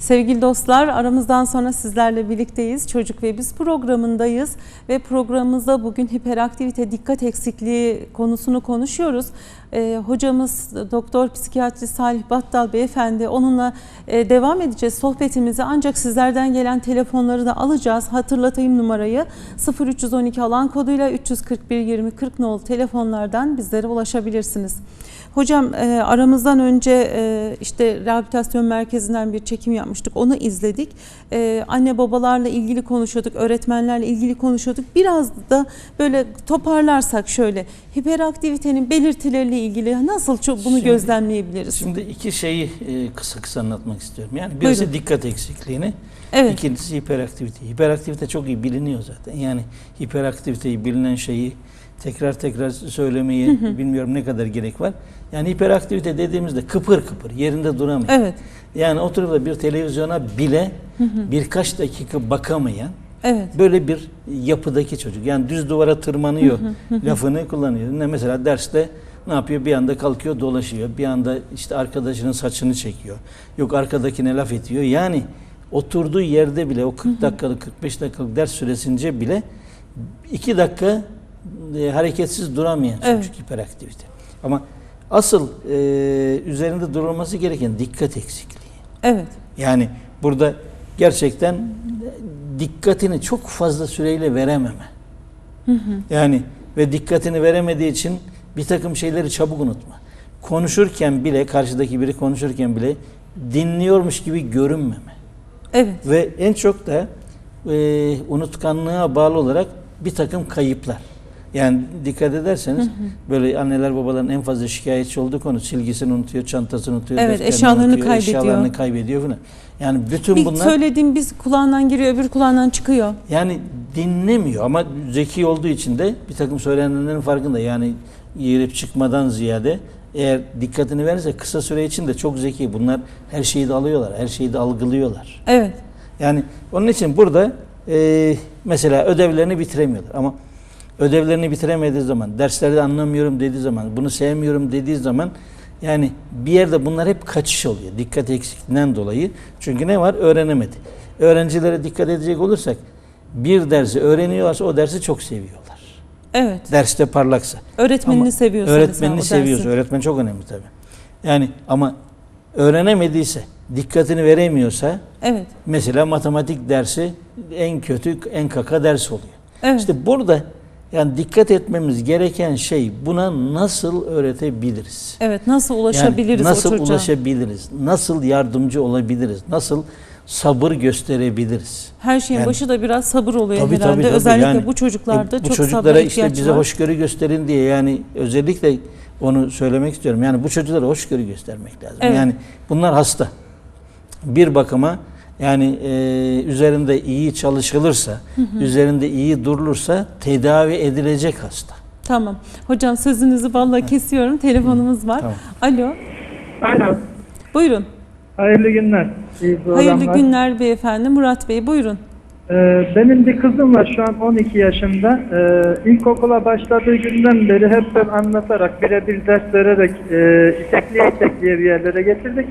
Sevgili dostlar aramızdan sonra sizlerle birlikteyiz. Çocuk ve Biz programındayız ve programımızda bugün hiperaktivite dikkat eksikliği konusunu konuşuyoruz. Ee, hocamız Doktor Psikiyatrist Salih Battal Beyefendi onunla e, devam edeceğiz sohbetimizi ancak sizlerden gelen telefonları da alacağız. Hatırlatayım numarayı 0312 alan koduyla 341 20 40 nolu telefonlardan bizlere ulaşabilirsiniz. Hocam e, aramızdan önce e, işte rehabilitasyon merkezinden bir çekim yapmıştık. Onu izledik. E, anne babalarla ilgili konuşuyorduk, öğretmenlerle ilgili konuşuyorduk. Biraz da böyle toparlarsak şöyle hiperaktivitenin belirtileriyle ilgili nasıl çok bunu Şimdi- gözlemleyebiliriz? Şimdi iki şeyi e, kısa kısa anlatmak istiyorum. Yani birisi Buyurun. dikkat eksikliğini, evet. ikincisi hiperaktivite. Hiperaktivite çok iyi biliniyor zaten. Yani hiperaktiviteyi bilinen şeyi tekrar tekrar söylemeyi bilmiyorum ne kadar gerek var. Yani hiperaktivite dediğimizde kıpır kıpır yerinde duramıyor. Evet. Yani oturup da bir televizyona bile birkaç dakika bakamayan Evet. böyle bir yapıdaki çocuk. Yani düz duvara tırmanıyor lafını kullanıyor. Ne mesela derste ne yapıyor? Bir anda kalkıyor dolaşıyor. Bir anda işte arkadaşının saçını çekiyor. Yok arkadakine laf ediyor. Yani oturduğu yerde bile o 40 dakikalık 45 dakikalık ders süresince bile 2 dakika e, hareketsiz duramayan çocuk Evet. hiperaktivite. Ama asıl e, üzerinde durulması gereken dikkat eksikliği. Evet. Yani burada gerçekten dikkatini çok fazla süreyle verememe. Yani ve dikkatini veremediği için bir takım şeyleri çabuk unutma. Konuşurken bile karşıdaki biri konuşurken bile dinliyormuş gibi görünmeme. Evet. Ve en çok da e, unutkanlığa bağlı olarak bir takım kayıplar. Yani dikkat ederseniz böyle anneler babaların en fazla şikayetçi olduğu konu silgisini unutuyor, çantasını unutuyor, Evet, eşyalarını unutuyor, kaybediyor. eşyalarını kaybediyor falan. Yani bütün Bir bunlar söylediğim biz kulağından giriyor, öbür kulağından çıkıyor. yani dinlemiyor ama zeki olduğu için de bir takım söylenenlerin farkında. Yani yiyip çıkmadan ziyade eğer dikkatini verirse kısa süre içinde çok zeki. Bunlar her şeyi de alıyorlar, her şeyi de algılıyorlar. Evet. Yani onun için burada e, mesela ödevlerini bitiremiyorlar ama ödevlerini bitiremediği zaman, derslerde anlamıyorum dediği zaman, bunu sevmiyorum dediği zaman yani bir yerde bunlar hep kaçış oluyor. Dikkat eksikliğinden dolayı. Çünkü ne var? Öğrenemedi. Öğrencilere dikkat edecek olursak bir dersi öğreniyorlarsa o dersi çok seviyorlar. Evet. Derste parlaksa. Öğretmenini Ama seviyorsa Öğretmenini dersi. seviyorsa. Öğretmen çok önemli tabii. Yani ama öğrenemediyse, dikkatini veremiyorsa Evet. Mesela matematik dersi en kötü, en kaka ders oluyor. Evet. İşte burada yani dikkat etmemiz gereken şey buna nasıl öğretebiliriz? Evet. Nasıl Yani ulaşabiliriz nasıl o ulaşabiliriz? Nasıl yardımcı olabiliriz? Nasıl sabır gösterebiliriz? Her şeyin Yani- başı da biraz sabır oluyor Tabii, herhalde. tabii, tabii. Özellikle Yani bu çocuklarda E, bu çok çocuklara sabra işte ihtiyaç bize var. hoşgörü gösterin diye yani özellikle onu söylemek istiyorum. Yani bu çocuklara hoşgörü göstermek lazım. Evet. Yani bunlar hasta. Bir bakıma yani e, üzerinde iyi çalışılırsa, üzerinde iyi durulursa tedavi edilecek hasta. Tamam. Hocam sözünüzü balla kesiyorum. Telefonumuz var. Tamam. Alo. Alo. Buyurun. Hayırlı günler. İyi Hayırlı günler beyefendi. Murat Bey buyurun. Ee, benim bir kızım var şu an 12 yaşında. Ee, ilkokula başladığı günden beri hep ben anlatarak birebir ders vererek e, itekliye itekliye bir yerlere getirdik.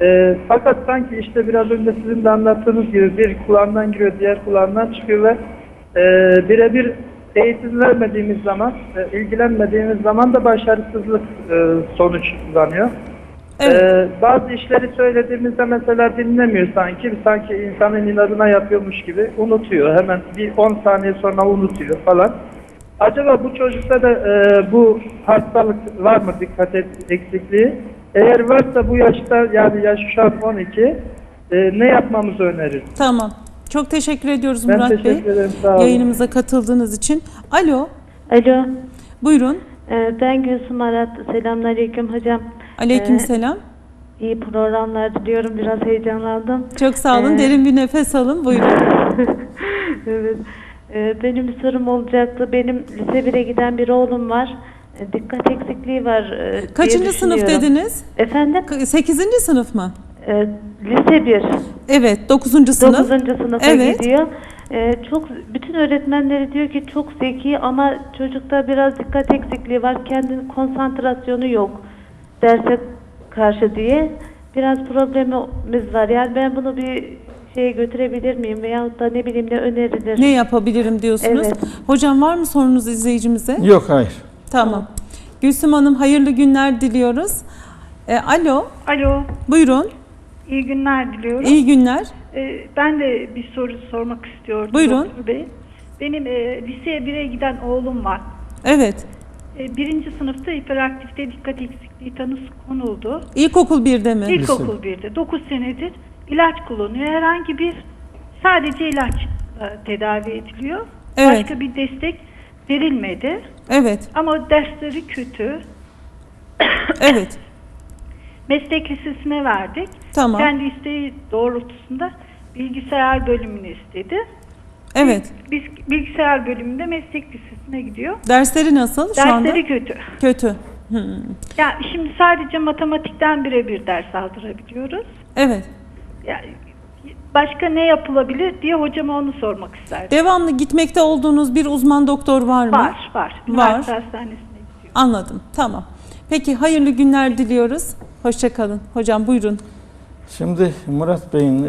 Ee, fakat sanki işte biraz önce sizin de anlattığınız gibi bir kulağından giriyor diğer kulağından çıkıyor ve e, birebir eğitim vermediğimiz zaman, e, ilgilenmediğimiz zaman da başarısızlık e, sonuçlanıyor. Evet. Ee, bazı işleri söylediğimizde mesela dinlemiyor sanki. Sanki insanın inadına yapıyormuş gibi unutuyor. Hemen bir 10 saniye sonra unutuyor falan. Acaba bu çocukta da e, bu hastalık var mı dikkat et, eksikliği? Eğer varsa bu yaşta yani yaş şu an 12 e, ne yapmamızı önerir? Tamam. Çok teşekkür ediyoruz Ben Murat teşekkür Bey. ederim. Sağ olun. Yayınımıza katıldığınız için. Alo. Alo, Buyurun. e, ben Gülsüm Arat. Selamünaleyküm hocam. Aleykümselam. İyi programlar diliyorum. Biraz heyecanlandım. Çok sağ olun. Ee, Derin bir nefes alın. Buyurun. evet. E, benim bir sorum olacaktı. Benim lise 1'e giden bir oğlum var. Dikkat eksikliği var. e, diye Kaçıncı sınıf dediniz? Efendim? 8. sınıf mı? E, lise 1. Evet, 9. sınıf. 9. sınıfa Evet. gidiyor. E, çok bütün öğretmenleri diyor ki çok zeki ama çocukta biraz dikkat eksikliği var. Kendi konsantrasyonu yok derse karşı diye. biraz problemimiz var. Yani ben bunu bir şeye götürebilir miyim veyahut da ne bileyim ne önerilir? Ne yapabilirim diyorsunuz. Evet. Hocam var mı sorunuz izleyicimize? Yok hayır. Tamam. Gülsüm Hanım hayırlı günler diliyoruz. E, alo, Alo, buyurun. iyi günler diliyorum. İyi günler. Ee, ben de bir soru sormak istiyorum. Buyurun. Doktor Bey. Benim e, liseye 1'e giden oğlum var. Evet. E, birinci sınıfta hiperaktifte dikkat eksikliği tanısı konuldu. İlkokul 1'de mi? İlkokul 1'de 9 senedir ilaç kullanıyor. Herhangi bir sadece ilaç e, tedavi ediliyor. Evet. Başka bir destek verilmedi. Evet. Ama dersleri kötü. Evet. Meslek lisesine verdik. Tamam. Kendi isteği doğrultusunda bilgisayar bölümünü istedi. Evet. Biz bilgisayar bölümünde meslek lisesine gidiyor. Dersleri nasıl şu anda? Dersleri kötü. Kötü. Hmm. Ya şimdi sadece matematikten birebir ders aldırabiliyoruz. Evet. Yani başka ne yapılabilir diye hocama onu sormak isterdim. Devamlı gitmekte olduğunuz bir uzman doktor var mı? Var, var. Üniversite hastanesine gidiyor. Anladım. Tamam. Peki hayırlı günler diliyoruz. Hoşçakalın. Hocam buyurun. Şimdi Murat Bey'in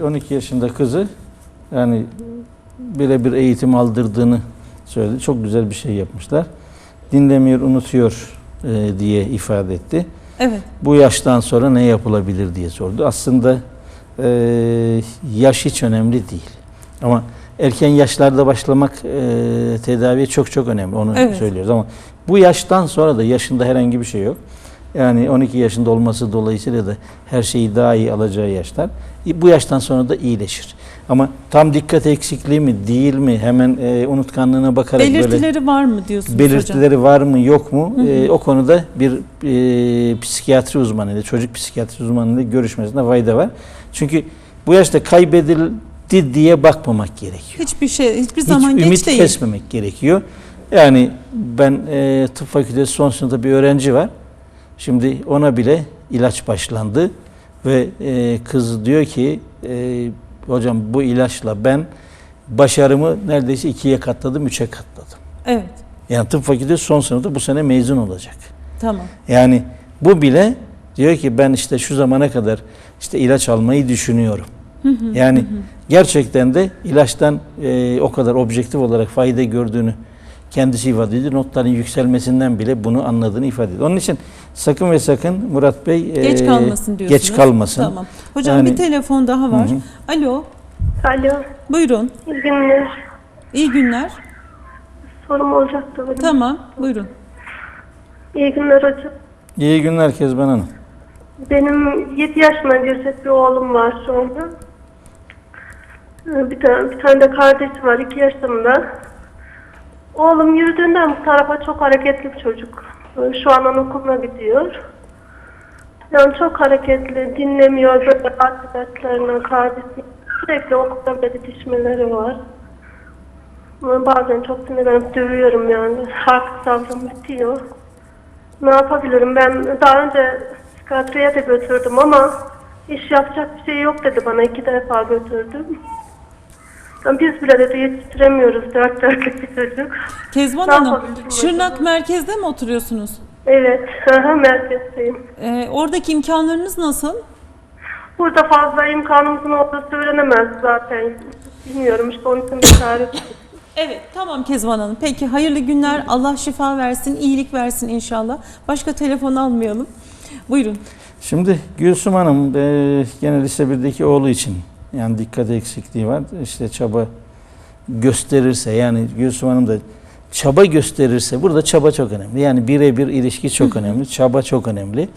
e, 12 yaşında kızı yani birebir eğitim aldırdığını söyledi. Çok güzel bir şey yapmışlar. Dinlemiyor, unutuyor e, diye ifade etti. Evet. Bu yaştan sonra ne yapılabilir diye sordu. Aslında e, yaş hiç önemli değil. Ama erken yaşlarda başlamak e, tedaviye çok çok önemli. Onu Evet. söylüyoruz ama bu yaştan sonra da yaşında herhangi bir şey yok. Yani 12 yaşında olması dolayısıyla da her şeyi daha iyi alacağı yaşlar. E, Bu yaştan sonra da iyileşir. Ama tam dikkat eksikliği mi değil mi hemen e, unutkanlığına bakarak böyle Belirtileri var mı diyorsunuz hocam? belirtileri var mı yok mu Ee, o konuda bir e, psikiyatri uzmanıyla çocuk psikiyatri uzmanıyla görüşmesinde fayda var. Çünkü bu yaşta kaybedildi diye bakmamak gerekiyor. Hiçbir şey, hiçbir Hiç zaman ümit geç değil. kesmemek gerekiyor. Yani ben e, tıp fakültesi son sınıfta bir öğrenci var. Şimdi ona bile ilaç başlandı ve e, kız diyor ki e, hocam bu ilaçla ben başarımı neredeyse ikiye katladım, üçe katladım. Evet. Yani tıp fakültesi son sınıfta bu sene mezun olacak. Tamam. Yani bu bile diyor ki ben işte şu zamana kadar işte ilaç almayı düşünüyorum. yani gerçekten de ilaçtan e, o kadar objektif olarak fayda gördüğünü kendisi ifade ediyor. Notların yükselmesinden bile bunu anladığını ifade ediyor. Onun için sakın ve sakın Murat Bey e, Geç kalmasın diyorsunuz. Geç kalmasın. Tamam. Hocam Yani- bir telefon daha var. Hı hı. Alo. Alo, Buyurun. iyi günler. İyi günler. Sorum olacaktı benim. Tamam. Buyurun. İyi günler hocam. İyi günler Kezban Hanım. Benim 7 yaşında ceset bir oğlum var şu anda. Ee, Bir tane, bir tane de kardeşim var 2 yaşında. Oğlum yürüdüğünden bu tarafa çok hareketli bir çocuk. Şu an anaokuluna gidiyor. Yani çok hareketli, dinlemiyor böyle arkadaşlarına, kardeşine. Sürekli okulda böyle didişmeleri var. Bazen çok sinirlenip dövüyorum yani. Artık sabrım bitiyor. Ne yapabilirim? Ben daha önce psikiyatriye de götürdüm ama iş yapacak bir şey yok dedi bana. iki defa götürdüm. Biz bile dedi yetiştiremiyoruz dört dörtlük bir çocuk. Kezban Ne Hanım, yapabilirim Şırnak merkezde mi oturuyorsunuz? Evet, aha, merkezdeyim. Ee, oradaki imkanlarınız nasıl? Burada fazla imkanımızın olduğu söylenemez zaten. Bilmiyorum işte onun için bir tarif. Evet, tamam Kezban Hanım. Peki hayırlı günler. Allah şifa versin, iyilik versin inşallah. Başka telefon almayalım. Buyurun. Şimdi Gülsüm Hanım e, gene lise 1'deki oğlu için yani dikkat eksikliği var. İşte çaba gösterirse yani Gülsüm Hanım da çaba gösterirse burada çaba çok önemli. Yani birebir ilişki çok önemli. Çaba çok önemli.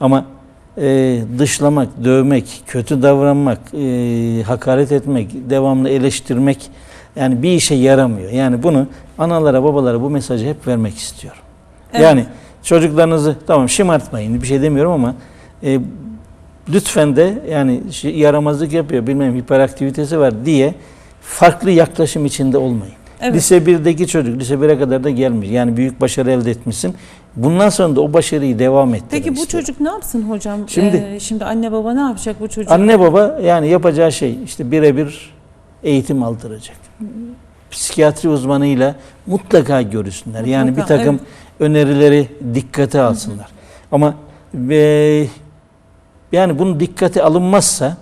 Ama e, dışlamak, dövmek, kötü davranmak, e, hakaret etmek, devamlı eleştirmek yani bir işe yaramıyor. Yani bunu analara, babalara bu mesajı hep vermek istiyorum. Evet. Yani çocuklarınızı tamam şımartmayın bir şey demiyorum ama e, lütfen de yani şey, yaramazlık yapıyor bilmem hiperaktivitesi var diye farklı yaklaşım içinde olmayın. Evet. Lise 1'deki çocuk lise 1'e kadar da gelmiş. Yani büyük başarı elde etmişsin. Bundan sonra da o başarıyı devam ettirmek Peki bu istiyorum. çocuk ne yapsın hocam? Şimdi- Ee, şimdi anne baba ne yapacak bu çocuk? Anne baba yani yapacağı şey işte birebir eğitim aldıracak. Psikiyatri uzmanıyla mutlaka görüşsünler. Yani bir Mutlaka, takım önerileri dikkate alsınlar. Ama ve Yani bunun dikkate alınmazsa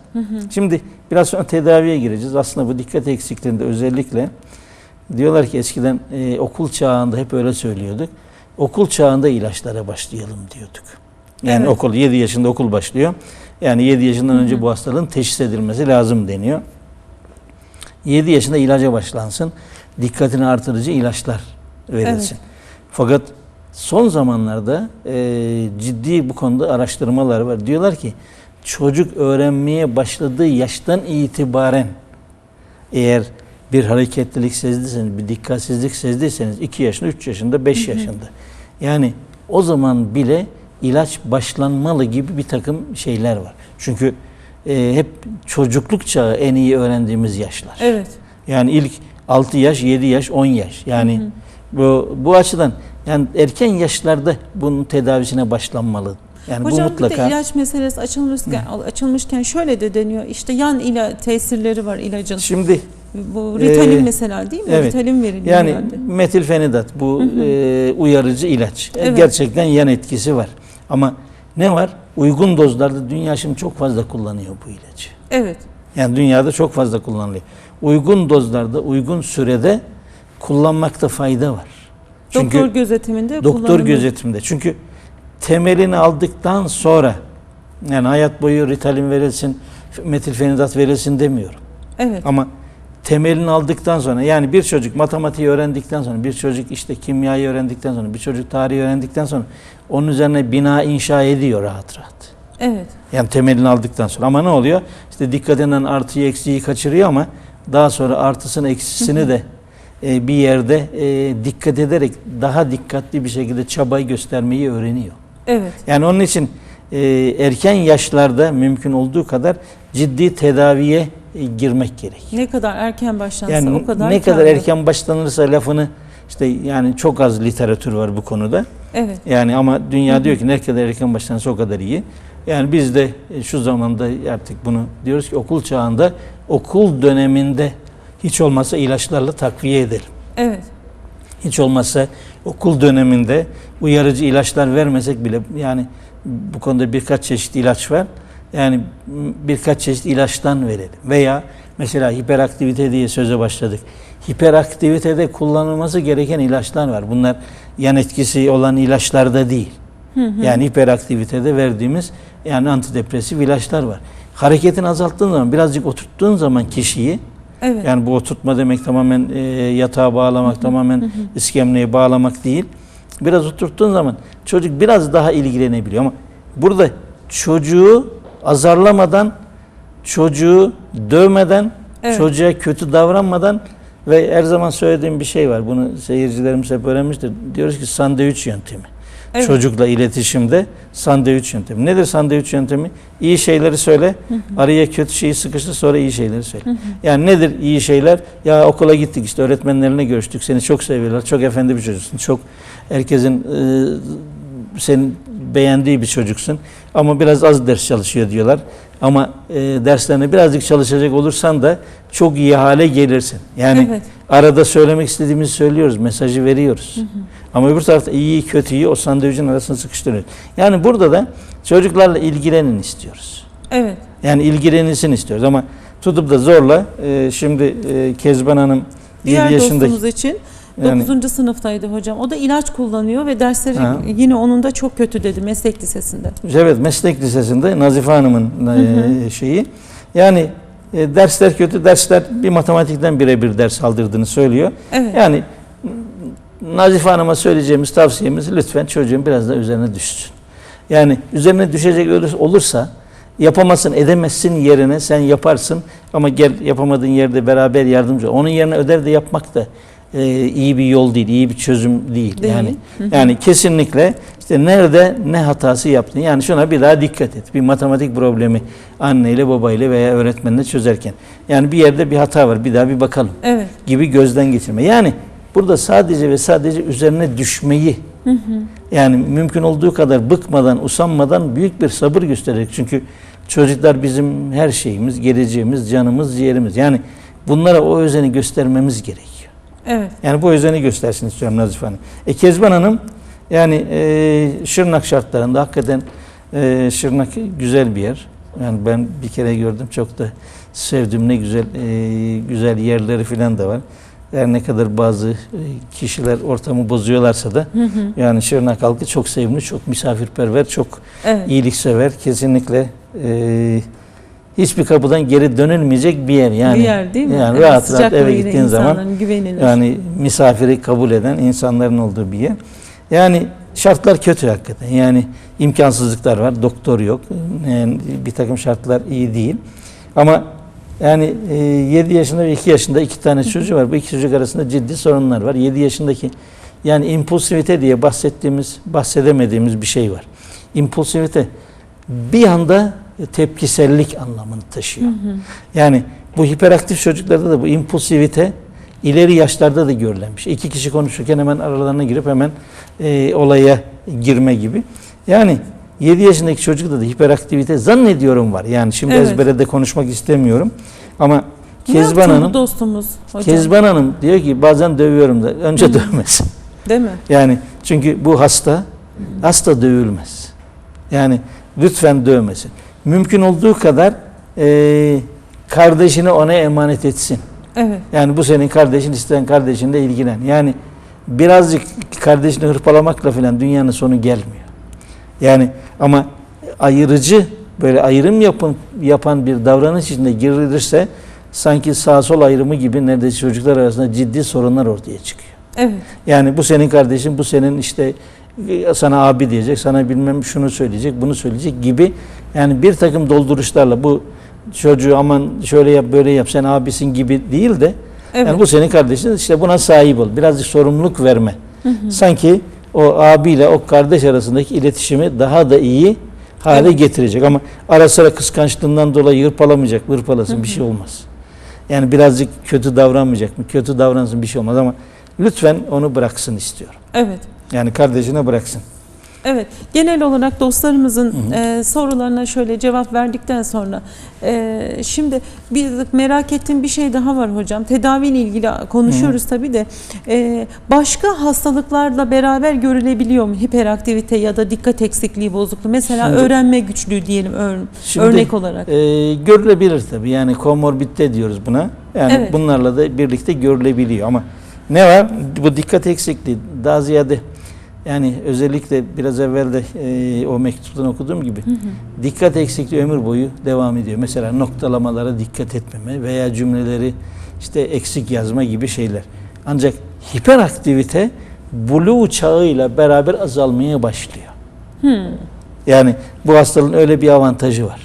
şimdi biraz sonra tedaviye gireceğiz. Aslında bu dikkat eksikliğinde özellikle diyorlar ki eskiden e, okul çağında hep öyle söylüyorduk. Okul çağında ilaçlara başlayalım diyorduk. Yani Evet. okul 7 yaşında okul başlıyor. Yani 7 yaşından önce bu hastalığın teşhis edilmesi lazım deniyor. 7 yaşında ilaca başlansın. Dikkatini artırıcı ilaçlar verilsin. Fakat son zamanlarda e, ciddi bu konuda araştırmalar var. Diyorlar ki çocuk öğrenmeye başladığı yaştan itibaren eğer bir hareketlilik sezdiyseniz, bir dikkatsizlik sezdiyseniz 2 yaşında, 3 yaşında, 5 yaşında. Yani o zaman bile ilaç başlanmalı gibi bir takım şeyler var. Çünkü e, hep çocukluk çağı en iyi öğrendiğimiz yaşlar. Evet. Yani ilk 6 yaş, 7 yaş, 10 yaş. Yani bu bu açıdan yani erken yaşlarda bunun tedavisine başlanmalı. Yani Hocam bu mutlaka bir de ilaç meselesi açılmışken, açılmışken şöyle de deniyor. İşte yan ila tesirleri var ilacın. şimdi Bu Ritalin Ee, mesela değil mi? evet. Ritalin veriliyor yani herhalde. metilfenidat bu e, uyarıcı ilaç. E, Evet. Gerçekten yan etkisi var. Ama ne var? Uygun dozlarda dünya şimdi çok fazla kullanıyor bu ilacı. Evet. Yani dünyada çok fazla kullanılıyor. Uygun dozlarda, uygun sürede kullanmakta fayda var. Çünkü doktor gözetiminde doktor kullanımı- gözetiminde. Çünkü temelini aldıktan sonra yani hayat boyu Ritalin verilsin, metilfenidat verilsin demiyorum. Evet. Ama temelini aldıktan sonra yani bir çocuk matematiği öğrendikten sonra, bir çocuk işte kimyayı öğrendikten sonra, bir çocuk tarihi öğrendikten sonra onun üzerine bina inşa ediyor rahat rahat. Evet. Yani temelini aldıktan sonra. Ama ne oluyor? İşte dikkatinden artıyı eksiği kaçırıyor ama daha sonra artısını eksisini de e, bir yerde e, dikkat ederek daha dikkatli bir şekilde çabayı göstermeyi öğreniyor. Evet. Yani onun için e, erken yaşlarda mümkün olduğu kadar ciddi tedaviye e, girmek gerek. Ne kadar erken başlansa Yani o kadar ne kadar erken başlanırsa lafını işte yani çok az literatür var bu konuda. Evet. Yani ama dünya diyor ki ne kadar erken başlanırsa o kadar iyi. Yani biz de şu zamanda artık bunu diyoruz ki okul çağında okul döneminde hiç olmazsa ilaçlarla takviye edelim. Evet. Hiç olmazsa okul döneminde uyarıcı ilaçlar vermesek bile yani bu konuda birkaç çeşit ilaç var. Yani birkaç çeşit ilaçtan verelim. Veya mesela hiperaktivite diye söze başladık. Hiperaktivitede kullanılması gereken ilaçlar var. Bunlar yan etkisi olan ilaçlarda değil. Yani hiperaktivitede verdiğimiz yani antidepresif ilaçlar var. Hareketini azalttığın zaman birazcık oturttuğun zaman kişiyi Evet. yani bu oturtma demek tamamen e, yatağa bağlamak, tamamen iskemleye bağlamak değil. Biraz oturttuğun zaman çocuk biraz daha ilgilenebiliyor ama burada çocuğu azarlamadan, çocuğu dövmeden, Evet. çocuğa kötü davranmadan ve her zaman söylediğim bir şey var. Bunu seyircilerimiz hep öğrenmiştir. Diyoruz ki sandviç yöntemi. Evet. Çocukla iletişimde sandviç yöntemi. Nedir sandviç yöntemi? İyi şeyleri söyle, araya kötü şeyi sıkıştır sonra iyi şeyleri söyle. Yani nedir iyi şeyler? Ya okula gittik işte öğretmenlerine görüştük. Seni çok seviyorlar. Çok efendi bir çocuksun. Çok herkesin e, senin beğendiği bir çocuksun. Ama biraz az ders çalışıyor diyorlar. Ama e, derslerine birazcık çalışacak olursan da çok iyi hale gelirsin. Yani Evet. arada söylemek istediğimizi söylüyoruz, mesajı veriyoruz. Ama öbür tarafta iyiyi kötüyü o sandviçin arasına sıkıştırıyoruz. Yani burada da çocuklarla ilgilenin istiyoruz. Evet. Yani ilgilenilsin istiyoruz ama tutup da zorla e, şimdi e, Kezban Hanım 7 Diğer yaşındaki dostumuz için Yani- 9. sınıftaydı hocam. O da ilaç kullanıyor ve dersleri Ha. yine onun da çok kötü dedi meslek lisesinde. Evet meslek lisesinde Nazife Hanım'ın e, şeyi. Yani e, dersler kötü, dersler bir matematikten birebir ders aldırdığını söylüyor. Evet. Yani Nazife Hanım'a söyleyeceğimiz tavsiyemiz lütfen çocuğun biraz da üzerine düşsün. Yani üzerine düşecek olur- olursa yapamazsın edemezsin yerine sen yaparsın ama gel yapamadığın yerde beraber yardımcı. Onun yerine ödev de yapmak da e, iyi bir yol değil, iyi bir çözüm değil. Değil. Yani yani kesinlikle işte nerede ne hatası yaptın. Yani şuna bir daha dikkat et. Bir matematik problemi anneyle babayla veya öğretmenle çözerken. Yani bir yerde bir hata var. Bir daha bir bakalım Evet. gibi gözden geçirme. Yani burada sadece ve sadece üzerine düşmeyi yani mümkün olduğu kadar bıkmadan, usanmadan büyük bir sabır göstererek. Çünkü çocuklar bizim her şeyimiz, geleceğimiz, canımız, ciğerimiz. Yani bunlara o özeni göstermemiz gerekiyor. Evet. Yani bu özeni göstersin istiyorum Nazife Hanım. E Kezban Hanım yani e, Şırnak şartlarında hakikaten Ee, Şırnak güzel bir yer. Yani ben bir kere gördüm çok da sevdim ne güzel e, güzel yerleri falan da var. Her ne kadar bazı e, kişiler ortamı bozuyorlarsa da yani Şırnak halkı çok sevimli, çok misafirperver, çok Evet. iyiliksever. Kesinlikle e, hiçbir kapıdan geri dönülmeyecek bir yer yani. bir yer değil mi? Yani Evet, rahat rahat eve gittiğin zaman güvenilir. yani misafiri kabul eden insanların olduğu bir yer. Yani şartlar kötü hakikaten. Yani imkansızlıklar var. Doktor yok. Yani bir takım şartlar iyi değil. Ama yani e, 7 yaşında ve 2 yaşında iki tane çocuğu var. Bu iki çocuk arasında ciddi sorunlar var. 7 yaşındaki yani impulsivite diye bahsettiğimiz, bahsedemediğimiz bir şey var. İmpulsivite bir anda tepkisellik anlamını taşıyor. Yani bu hiperaktif çocuklarda da bu impulsivite ileri yaşlarda da görülenmiş. İki kişi konuşurken hemen aralarına girip hemen e, olaya girme gibi. Yani 7 yaşındaki çocukta da hiperaktivite zannediyorum var. Yani şimdi Evet. ezbere de konuşmak istemiyorum. Ama Kezban Hanım dostumuz hocam? Kezban Hanım diyor ki bazen dövüyorum da önce dövmesin. Değil mi? Yani çünkü bu hasta hasta dövülmez. Yani lütfen dövmesin. Mümkün olduğu kadar e, kardeşini ona emanet etsin. Evet. Yani bu senin kardeşin isteyen kardeşinle ilgilen. Yani birazcık kardeşini hırpalamakla falan dünyanın sonu gelmiyor. Yani ama ayırıcı böyle ayrım yapın, yapan bir davranış içinde girilirse sanki sağ sol ayrımı gibi neredeyse çocuklar arasında ciddi sorunlar ortaya çıkıyor. Evet. Yani bu senin kardeşin, bu senin işte sana abi diyecek, sana bilmem şunu söyleyecek, bunu söyleyecek gibi yani bir takım dolduruşlarla bu çocuğu aman şöyle yap böyle yap sen abisin gibi değil de Evet. yani bu senin kardeşin işte buna sahip ol. Birazcık sorumluluk verme. Sanki o abiyle o kardeş arasındaki iletişimi daha da iyi hale Evet. getirecek ama ara sıra kıskançlığından dolayı hırpalamayacak, hırpalasın bir şey olmaz. Yani birazcık kötü davranmayacak mı? Kötü davransın bir şey olmaz ama lütfen onu bıraksın istiyorum. Evet. Yani kardeşine bıraksın. Evet, genel olarak dostlarımızın e, sorularına şöyle cevap verdikten sonra e, şimdi bir merak ettiğim bir şey daha var hocam. Tedaviyle ilgili konuşuyoruz tabii de e, başka hastalıklarla beraber görülebiliyor mu hiperaktivite ya da dikkat eksikliği bozukluğu? Mesela Şimdi- öğrenme güçlüğü diyelim ör- Şimdi, örnek olarak. e, görülebilir tabii. Yani komorbidite diyoruz buna. Yani Evet. bunlarla da birlikte görülebiliyor ama ne var? Bu dikkat eksikliği daha ziyade yani özellikle biraz evvel de e, o mektuptan okuduğum gibi dikkat eksikliği ömür boyu devam ediyor. Mesela noktalamalara dikkat etmeme veya cümleleri işte eksik yazma gibi şeyler. Ancak hiperaktivite blue çağıyla beraber azalmaya başlıyor. Yani bu hastalığın öyle bir avantajı var.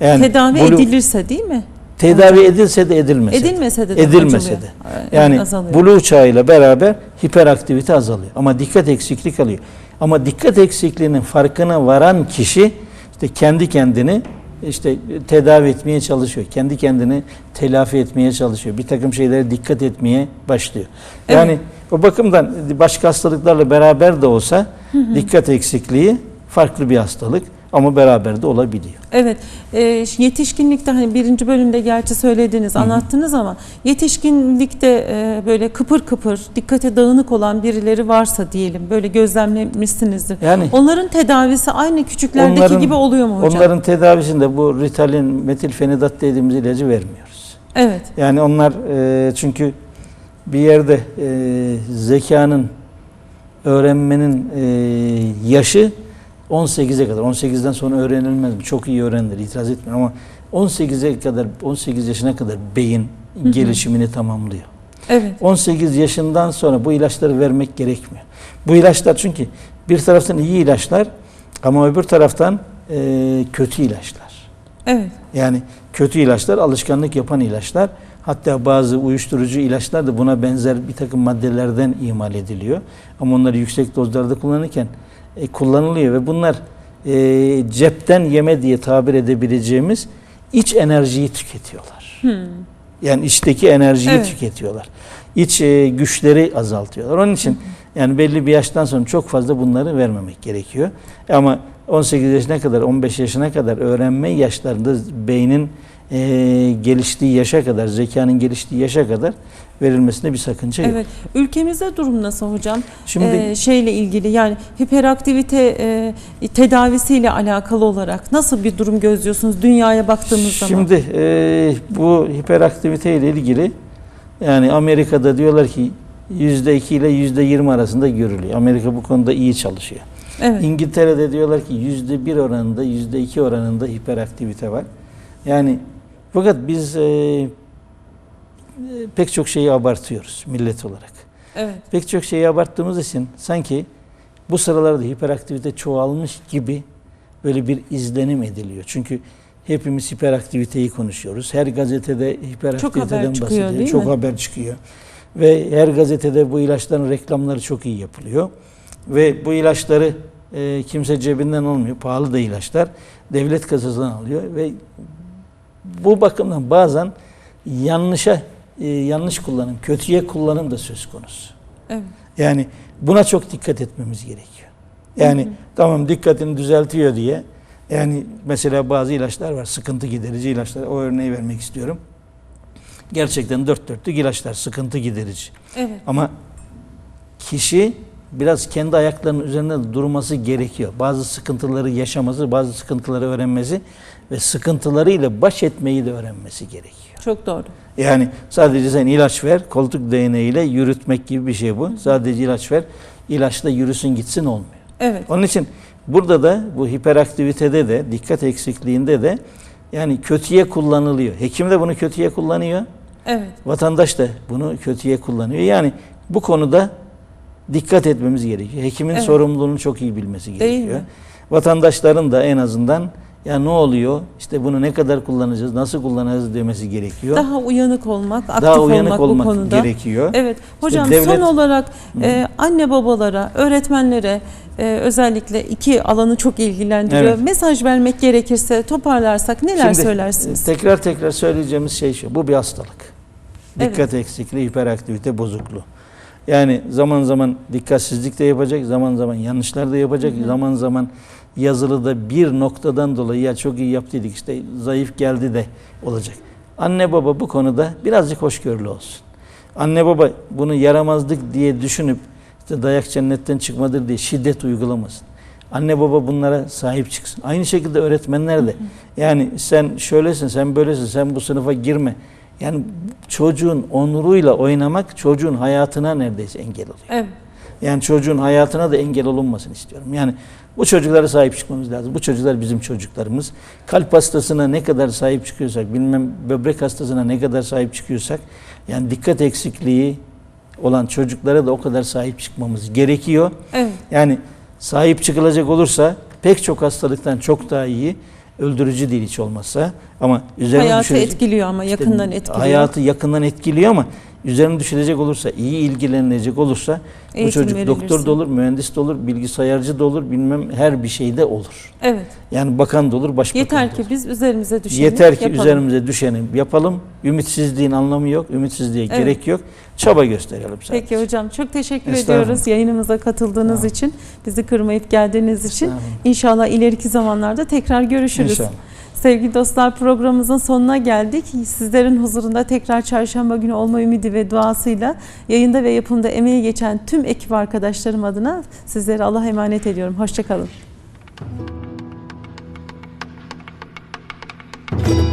Yani Tedavi blue- edilirse değil mi? Tedavi edilse de edilmese. Edilmese de, de edilmese de. Evet, Yani azalıyor. blue çağıyla beraber hiperaktivite azalıyor. Ama dikkat eksikliği kalıyor. Ama dikkat eksikliğinin farkına varan kişi işte kendi kendini işte tedavi etmeye çalışıyor. Kendi kendini telafi etmeye çalışıyor. Bir takım şeylere dikkat etmeye başlıyor. Yani o bakımdan başka hastalıklarla beraber de olsa dikkat eksikliği farklı bir hastalık ama beraber de olabiliyor. Evet, e, yetişkinlikte hani birinci bölümde gerçi söylediniz, anlattınız ama yetişkinlikte e, böyle kıpır kıpır, dikkate dağınık olan birileri varsa diyelim, böyle gözlemlemişsinizdir. Yani Onların tedavisi aynı küçüklerdeki Onların- gibi oluyor mu hocam? Onların tedavisinde bu Ritalin, metilfenidat dediğimiz ilacı vermiyoruz. Evet, Yani onlar e, çünkü bir yerde e, zekanın, öğrenmenin e, yaşı 18'e kadar. 18'den sonra öğrenilmez mi? Çok iyi öğrenilir, itiraz etmiyorum ama 18'e kadar, 18 yaşına kadar beyin gelişimini tamamlıyor. evet, 18 yaşından sonra bu ilaçları vermek gerekmiyor. Bu ilaçlar çünkü bir taraftan iyi ilaçlar ama öbür taraftan e, kötü ilaçlar. evet, Yani kötü ilaçlar alışkanlık yapan ilaçlar. Hatta bazı uyuşturucu ilaçlar da buna benzer bir takım maddelerden imal ediliyor. Ama onları yüksek dozlarda kullanırken e, kullanılıyor ve bunlar e, cepten yeme diye tabir edebileceğimiz iç enerjiyi tüketiyorlar. Yani içteki enerjiyi Evet. tüketiyorlar. İç e, güçleri azaltıyorlar. Onun için yani belli bir yaştan sonra çok fazla bunları vermemek gerekiyor. Ama 18 yaşına kadar, 15 yaşına kadar öğrenme yaşlarında beynin e, geliştiği yaşa kadar, zekanın geliştiği yaşa kadar verilmesinde bir sakınca yok. Evet. Ülkemizde durum nasıl hocam? Şimdi Ee, şeyle ilgili yani hiperaktivite e, tedavisiyle alakalı olarak nasıl bir durum gözlüyorsunuz dünyaya baktığımız zaman? Şimdi e, bu hiperaktivite ile ilgili yani Amerika'da diyorlar ki %2 ile %20 arasında görülüyor. Amerika bu konuda iyi çalışıyor. Evet. İngiltere'de diyorlar ki %1 oranında, %2 oranında hiperaktivite var. Yani fakat biz e, pek çok şeyi abartıyoruz millet olarak. Evet. Pek çok şeyi abarttığımız için sanki bu sıralarda hiperaktivite çoğalmış gibi böyle bir izlenim ediliyor. Çünkü hepimiz hiperaktiviteyi konuşuyoruz. Her gazetede hiperaktiviteden çıkıyor, bahsediyor. değil Çok mi? haber çıkıyor. Ve her gazetede bu ilaçların reklamları çok iyi yapılıyor. Ve bu ilaçları e, kimse cebinden almıyor. Pahalı da ilaçlar. Devlet kasasından alıyor ve bu bakımdan bazen yanlışa e, yanlış kullanım, kötüye kullanım da söz konusu. Evet. Yani buna çok dikkat etmemiz gerekiyor. Yani tamam dikkatini düzeltiyor diye yani mesela bazı ilaçlar var sıkıntı giderici ilaçlar o örneği vermek istiyorum. Gerçekten dört dörtlük ilaçlar sıkıntı giderici. Evet. Ama kişi biraz kendi ayaklarının üzerinde durması gerekiyor. Bazı sıkıntıları yaşaması, bazı sıkıntıları öğrenmesi ve sıkıntılarıyla baş etmeyi de öğrenmesi gerekiyor. Çok doğru. Yani sadece sen ilaç ver, koltuk değneğiyle yürütmek gibi bir şey bu. Sadece ilaç ver, ilaçla yürüsün gitsin olmuyor. Evet. Onun için burada da bu hiperaktivitede de, dikkat eksikliğinde de yani kötüye kullanılıyor. Hekim de bunu kötüye kullanıyor. Evet. Vatandaş da bunu kötüye kullanıyor. Yani bu konuda dikkat etmemiz gerekiyor. Hekimin Evet. sorumluluğunu çok iyi bilmesi Değil gerekiyor. mi? Vatandaşların da en azından ya ne oluyor? İşte bunu ne kadar kullanacağız? Nasıl kullanacağız demesi gerekiyor. Daha uyanık olmak, aktif Daha uyanık olmak, olmak bu konuda. gerekiyor. Evet. Hocam devlet- son olarak e, anne babalara, öğretmenlere e, özellikle iki alanı çok ilgilendiriyor. Evet. Mesaj vermek gerekirse toparlarsak neler Şimdi, söylersiniz? e, Tekrar tekrar söyleyeceğimiz şey şu. Bu bir hastalık. Evet. Dikkat eksikliği, hiperaktivite bozukluğu. Yani zaman zaman dikkatsizlik de yapacak, zaman zaman yanlışlar da yapacak, zaman zaman yazılıda bir noktadan dolayı ya çok iyi yaptıydık işte zayıf geldi de olacak. Anne baba bu konuda birazcık hoşgörülü olsun. Anne baba bunu yaramazlık diye düşünüp işte dayak cennetten çıkmadır diye şiddet uygulamasın. Anne baba bunlara sahip çıksın. Aynı şekilde öğretmenler de. Yani sen şöylesin, sen böylesin, sen bu sınıfa girme. Yani çocuğun onuruyla oynamak çocuğun hayatına neredeyse engel oluyor. Evet. Yani çocuğun hayatına da engel olunmasını istiyorum. Yani bu çocuklara sahip çıkmamız lazım. Bu çocuklar bizim çocuklarımız. Kalp hastasına ne kadar sahip çıkıyorsak, bilmem böbrek hastasına ne kadar sahip çıkıyorsak, yani dikkat eksikliği olan çocuklara da o kadar sahip çıkmamız gerekiyor. Evet. Yani sahip çıkılacak olursa pek çok hastalıktan çok daha iyi, öldürücü değil hiç olmazsa ama üzerine Hayatı etkiliyor ama işte yakından etkiliyor. Hayatı yakından etkiliyor ama üzerine düşülecek olursa, iyi ilgilenilecek olursa bu Eğitim çocuk verilirse. doktor da olur, mühendis de olur, bilgisayarcı da olur, bilmem her bir şeyde olur. Evet. Yani bakan da olur, başbakan Yeter da ki olur. biz üzerimize düşeni Yeter ki yapalım. üzerimize düşeni yapalım. Ümitsizliğin anlamı yok, ümitsizliğe Evet. gerek yok. Çaba gösterelim sadece. Peki hocam çok teşekkür ediyoruz yayınımıza katıldığınız olun. için, bizi kırmayıp geldiğiniz için. İnşallah ileriki zamanlarda tekrar görüşürüz. İnşallah. Sevgili dostlar programımızın sonuna geldik. Sizlerin huzurunda tekrar çarşamba günü olma ümidi ve duasıyla yayında ve yapımda emeği geçen tüm ekip arkadaşlarım adına sizlere Allah'a emanet ediyorum. Hoşçakalın. Müzik